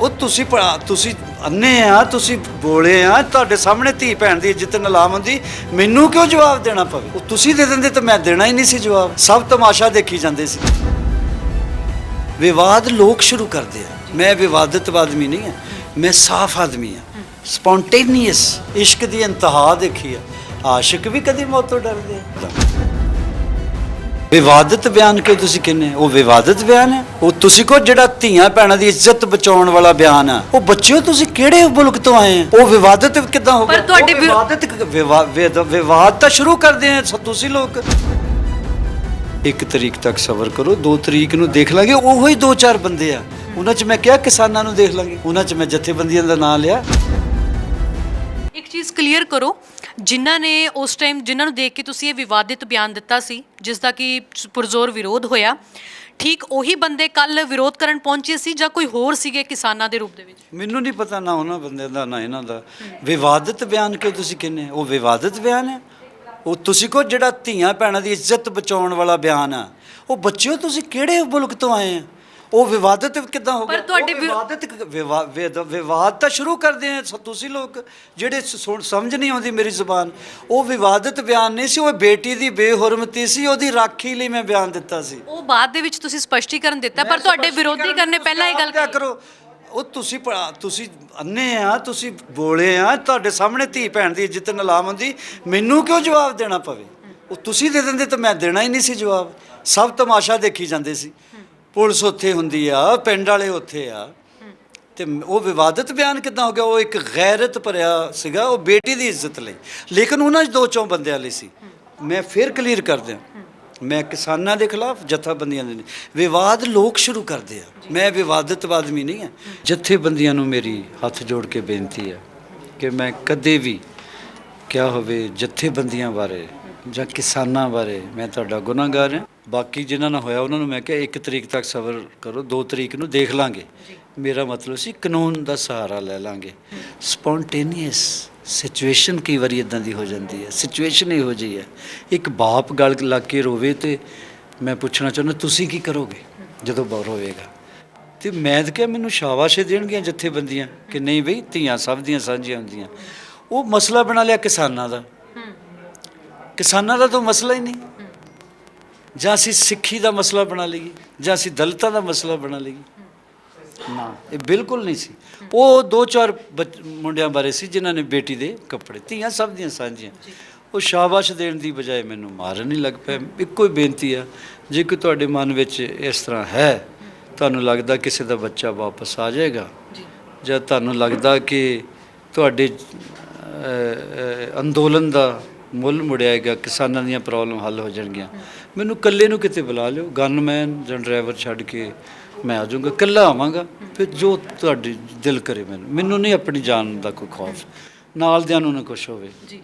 ਉਹ ਤੁਸੀਂ ਭਰਾ- ਤੁਸੀਂ ਅੰਨੇ ਆ, ਤੁਸੀਂ ਬੋਲੇ ਆ, ਤੁਹਾਡੇ ਸਾਹਮਣੇ ਧੀ ਭੈਣ ਦੀ ਇੱਜ਼ਤ ਨਲਾਮ ਹੁੰਦੀ ਮੈਨੂੰ ਕਿਉਂ ਜਵਾਬ ਦੇਣਾ ਪਵੇ? ਉਹ ਤੁਸੀਂ ਦੇ ਦਿੰਦੇ ਤਾਂ ਮੈਂ ਦੇਣਾ ਹੀ ਨਹੀਂ ਸੀ ਜਵਾਬ। ਸਭ ਤਮਾਸ਼ਾ ਦੇਖੀ ਜਾਂਦੇ ਸੀ। ਵਿਵਾਦ ਲੋਕ ਸ਼ੁਰੂ ਕਰਦੇ ਆ। ਮੈਂ ਵਿਵਾਦਤ ਆਦਮੀ ਨਹੀਂ ਆ, ਮੈਂ ਸਾਫ਼ ਆਦਮੀ ਆ। ਸਪੌਂਟੇਨੀਅਸ ਇਸ਼ਕ ਦੀ ਇੰਤਹਾ ਦੇਖੀ ਆ। ਆਸ਼ਿਕ ਵੀ ਕਦੀ ਮੌਤ ਤੋਂ ਡਰਦੇ ਆ। ਵਿਵਾਦਤ ਬਿਆਨ ਕਿਉਂ ਤੁਸੀਂ ਕਹਿੰਦੇ ਉਹ ਵਿਵਾਦਤ ਬਿਆਨ ਹੈ? ਉਹ ਤੁਸੀਂ ਕੋ ਜਿਹੜਾ ਧੀਆਂ ਭੈਣਾਂ ਦੀ ਇੱਜ਼ਤ ਬਚਾਉਣ ਵਾਲਾ ਬਿਆਨ ਆ। ਉਹ ਬੱਚਿਓ ਤੁਸੀਂ? ਕਿਹੜੇ ਮੁਲਕ ਤੋਂ ਆਏ ਆ ਉਹ ਵਿਵਾਦਤ ਕਿਦਾਂ ਹੋ ਪਰ ਗਿਆ? ਤੁਹਾਡੇ ਵਿਵਾਦਤ ਵਿਵਾ- ਵਿਦ- ਵਿਵਾਦ ਤਾਂ ਸ਼ੁਰੂ ਕਰਦੇ ਆ ਤੁਸੀਂ ਲੋਕ। ਇੱਕ ਤਰੀਕ ਤੱਕ ਸਬਰ ਕਰੋ ਦੋ ਤਰੀਕ ਨੂੰ ਦੇਖ ਲਾਂਗੇ ਉਹੋ ਹੀ ਦੋ ਚਾਰ ਬੰਦੇ ਆ। ਉਹਨਾਂ 'ਚ ਮੈਂ ਕਿਹਾ ਕਿਸਾਨਾਂ ਨੂੰ ਦੇਖ ਲਾਂਗੇ। ਉਹਨਾਂ 'ਚ ਮੈਂ ਜਥੇਬੰਦੀਆਂ ਦਾ ਨਾਂ ਲਿਆ। ਇੱਕ ਚੀਜ਼ ਕਲੀਅਰ ਕਰੋ ਜਿਨ੍ਹਾਂ ਨੇ ਉਸ ਟਾਈਮ ਜਿਨ੍ਹਾਂ ਨੂੰ ਦੇਖ ਕੇ ਤੁਸੀਂ ਇਹ ਵਿਵਾਦਿਤ ਬਿਆਨ ਦਿੱਤਾ ਸੀ, ਜਿਸ ਦਾ ਕਿ ਪੁਰਜ਼ੋਰ ਵਿਰੋਧ ਹੋਇਆ, ਠੀਕ ਉਹੀ ਬੰਦੇ ਕੱਲ ਵਿਰੋਧ ਕਰਨ ਪਹੁੰਚੇ ਸੀ ਜਾਂ ਕੋਈ ਹੋਰ ਸੀਗੇ ਕਿਸਾਨਾਂ ਦੇ ਰੂਪ ਦੇ ਵਿੱਚ? ਮੈਨੂੰ ਨਹੀਂ ਪਤਾ ਨਾ ਉਹਨਾਂ ਬੰਦਿਆਂ ਦਾ, ਨਾ ਇਹਨਾਂ ਦਾ। ਵਿਵਾਦਿਤ ਬਿਆਨ ਕਿਉਂ ਤੁਸੀਂ ਕਹਿੰਦੇ? ਉਹ ਵਿਵਾਦਿਤ ਬਿਆਨ ਹੈ? ਉਹ ਤੁਸੀਂ ਕੋ ਜਿਹੜਾ ਧੀਆਂ ਭੈਣਾਂ ਦੀ ਇੱਜ਼ਤ ਬਚਾਉਣ ਵਾਲਾ ਬਿਆਨ ਆ। ਉਹ ਬੱਚਿਓ, ਤੁਸੀਂ ਕਿਹੜੇ ਮੁਲਕ ਤੋਂ ਆਏ ਆ? ਉਹ ਵਿਵਾਦਤ ਕਿਦਾਂ ਹੋ ਪਰ ਗਿਆ? ਤੁਹਾਡੇ ਉਹ ਵਿਵਾਦਤ ਵਿਵਾ- ਵਿਦ- ਵਿਵਾਦ ਤਾਂ ਸ਼ੁਰੂ ਕਰਦੇ ਆ ਸ- ਤੁਸੀਂ ਲੋਕ ਜਿਹੜੇ ਸ- ਸੁਣ- ਸਮਝ ਨਹੀਂ ਆਉਂਦੀ ਮੇਰੀ ਜ਼ੁਬਾਨ। ਉਹ ਵਿਵਾਦਤ ਬਿਆਨ ਨਹੀਂ ਸੀ ਉਹ ਬੇਟੀ ਦੀ ਬੇਹੁਰਮਤੀ ਸੀ ਉਹਦੀ ਰਾਖੀ ਲਈ ਮੈਂ ਬਿਆਨ ਦਿੱਤਾ ਸੀ। ਉਹ ਬਾਅਦ ਦੇ ਵਿੱਚ ਤੁਸੀਂ ਸਪਸ਼ਟੀਕਰਨ ਦਿੱਤਾ ਪਰ ਤੁਹਾਡੇ ਵਿਰੋਧੀ ਕਰਨੇ ਪਹਿਲਾਂ ਇਹ ਗੱਲ ਕਹੀ। ਕਰੋ? ਉਹ ਤੁਸੀਂ ਤੁਸੀਂ ਅੰਨੇ ਆ ਤੁਸੀਂ ਬੋਲੇ ਆ ਤੁਹਾਡੇ ਸਾਹਮਣੇ ਧੀ ਭੈਣ ਦੀ ਇੱਜ਼ਤ ਨਲਾਮ ਹੁੰਦੀ ਮੈਨੂੰ ਕਿਉਂ ਜਵਾਬ ਦੇਣਾ ਪਵੇ? ਉਹ ਤੁਸੀਂ ਦੇ ਦਿੰਦੇ ਤਾਂ ਮੈਂ ਦੇਣਾ ਹੀ ਨਹੀਂ ਸੀ ਜਵਾਬ। ਸਭ ਤਮਾਸ਼ਾ ਦੇਖੀ ਜਾਂਦੇ ਸੀ। ਪੁਲਿਸ ਉੱਥੇ ਹੁੰਦੀ ਆ, ਪਿੰਡ ਵਾਲੇ ਉੱਥੇ ਆ। ਤੇ ਉਹ ਵਿਵਾਦਤ ਬਿਆਨ ਕਿਦਾਂ ਹੋ ਗਿਆ? ਉਹ ਇੱਕ ਗੈਰਤ ਭਰਿਆ ਸੀਗਾ, ਉਹ ਬੇਟੀ ਦੀ ਇੱਜ਼ਤ ਲਈ। ਲੇਕਿਨ ਉਹਨਾਂ 'ਚ ਦੋ ਚੋਂ ਬੰਦਿਆਂ ਲਈ ਸੀ। ਮੈਂ ਫਿਰ ਕਲੀਅਰ ਕਰ ਦਿਆਂ। ਮੈਂ ਕਿਸਾਨਾਂ ਦੇ ਖਿਲਾਫ ਜਥਾਬੰਦੀਆਂ ਦੇ ਵਿਵਾਦ ਲੋਕ ਸ਼ੁਰੂ ਕਰਦੇ ਆ। ਮੈਂ ਵਿਵਾਦਤ ਆਦਮੀ ਨਹੀਂ ਆ। ਜਥੇਬੰਦੀਆਂ ਨੂੰ ਮੇਰੀ ਹੱਥ ਜੋੜ ਕੇ ਬੇਨਤੀ ਹੈ ਕਿ ਮੈਂ ਕਦੇ ਵੀ ਕਿਹਾ ਹੋਵੇ ਜਥੇਬੰਦੀਆਂ ਬਾਰੇ ਜਾਂ ਕਿਸਾਨਾਂ ਬਾਰੇ ਮੈਂ ਤੁਹਾਡਾ ਗੁਨਾਹਗਾਰ ਹਾਂ। ਬਾਕੀ ਜਿਨ੍ਹਾਂ ਨਾਲ ਹੋਇਆ ਉਹਨਾਂ ਨੂੰ ਮੈਂ ਕਿਹਾ ਇੱਕ ਤਰੀਕ ਤੱਕ ਸਬਰ ਕਰੋ ਦੋ ਤਰੀਕ ਨੂੰ ਦੇਖ ਲਾਂਗੇ। ਮੇਰਾ ਮਤਲਬ ਸੀ ਕਾਨੂੰਨ ਦਾ ਸਹਾਰਾ ਲੈ ਲਾਂਗੇ। ਸਪੌਂਟੇਨੀਅਸ ਸਿਚੁਏਸ਼ਨ ਕਈ ਵਾਰੀ ਇਦਾਂ ਦੀ ਹੋ ਜਾਂਦੀ ਹੈ। ਸਿਚੁਏਸ਼ਨ ਇਹੋ ਜਿਹੀ ਹੈ। ਇੱਕ ਬਾਪ ਗਲ ਲੱਗ ਕੇ ਰੋਵੇ ਤੇ ਮੈਂ ਪੁੱਛਣਾ ਚਾਹੁੰਦਾ ਤੁਸੀਂ ਕੀ ਕਰੋਗੇ ਜਦੋਂ ਬੌਰ ਹੋਵੇਗਾ? ਤੇ ਮੈਂ ਤਾਂ ਕਿਹਾ ਮੈਨੂੰ ਸ਼ਾਬਾਸ਼ ਦੇਣਗੀਆਂ ਜਥੇਬੰਦੀਆਂ ਕਿ ਨਹੀਂ ਬਈ ਧੀਆਂ ਸਭ ਦੀਆਂ ਸਾਂਝੀਆਂ ਹੁੰਦੀਆਂ। ਉਹ ਮਸਲਾ ਬਣਾ ਲਿਆ ਕਿਸਾਨਾਂ ਦਾ। ਕਿਸਾਨਾਂ ਦਾ ਤਾਂ ਮਸਲਾ ਹੀ ਨਹੀਂ। ਜਾਂ ਅਸੀਂ ਸਿੱਖੀ ਦਾ ਮਸਲਾ ਬਣਾ ਲਈਏ ਜਾਂ ਅਸੀਂ ਦਲਿਤਾਂ ਦਾ ਮਸਲਾ ਬਣਾ ਲਈਏ। ਨਾ। ਇਹ ਬਿਲਕੁਲ ਨਹੀਂ ਸੀ। ਉਹ ਦੋ ਚਾਰ ਮੁੰਡਿਆਂ ਬਾਰੇ ਸੀ ਜਿਨ੍ਹਾਂ ਨੇ ਬੇਟੀ ਦੇ ਕੱਪੜੇ ਧੀਆਂ ਸਭ ਦੀਆਂ ਸਾਂਝੀਆਂ। ਉਹ ਸ਼ਾਬਾਸ਼ ਦੇਣ ਦੀ ਬਜਾਏ ਮੈਨੂੰ ਮਾਰਨ ਹੀ ਲੱਗ ਪਏ। ਇੱਕੋ ਹੀ ਬੇਨਤੀ ਆ ਜੇ ਕੋਈ ਤੁਹਾਡੇ ਮਨ ਵਿੱਚ ਇਸ ਤਰ੍ਹਾਂ ਹੈ ਤੁਹਾਨੂੰ ਲੱਗਦਾ ਕਿਸੇ ਦਾ ਬੱਚਾ ਵਾਪਸ ਆ ਜਾਏਗਾ ਜਾਂ। ਤੁਹਾਨੂੰ ਲੱਗਦਾ ਕਿ ਤੁਹਾਡੇ ਅੰਦੋਲਨ ਦਾ ਮੁੱਲ ਮੁੜਿਆਏਗਾ ਕਿਸਾਨਾਂ ਦੀਆਂ ਪ੍ਰੋਬਲਮ ਹੱਲ ਹੋ ਜਾਣਗੀਆਂ। ਮੈਨੂੰ ਇਕੱਲੇ ਨੂੰ ਕਿਤੇ ਬੁਲਾ ਲਿਓ ਗਨਮੈਨ ਜਾਂ ਡਰਾਈਵਰ ਛੱਡ ਕੇ ਮੈਂ ਆ ਜਾਊਂਗਾ, ਇਕੱਲਾ ਆਵਾਂਗਾ, ਫਿਰ ਜੋ ਤੁਹਾਡੀ ਦਿਲ ਕਰੇ ਮੈਨੂੰ। ਮੈਨੂੰ ਨਹੀਂ ਆਪਣੀ ਜਾਨ ਦਾ ਕੋਈ ਖੌਫ। ਨਾਲ ਦਿਆਂ ਨੂੰ ਨਾ ਕੁਛ ਹੋਵੇ। ਜੀ।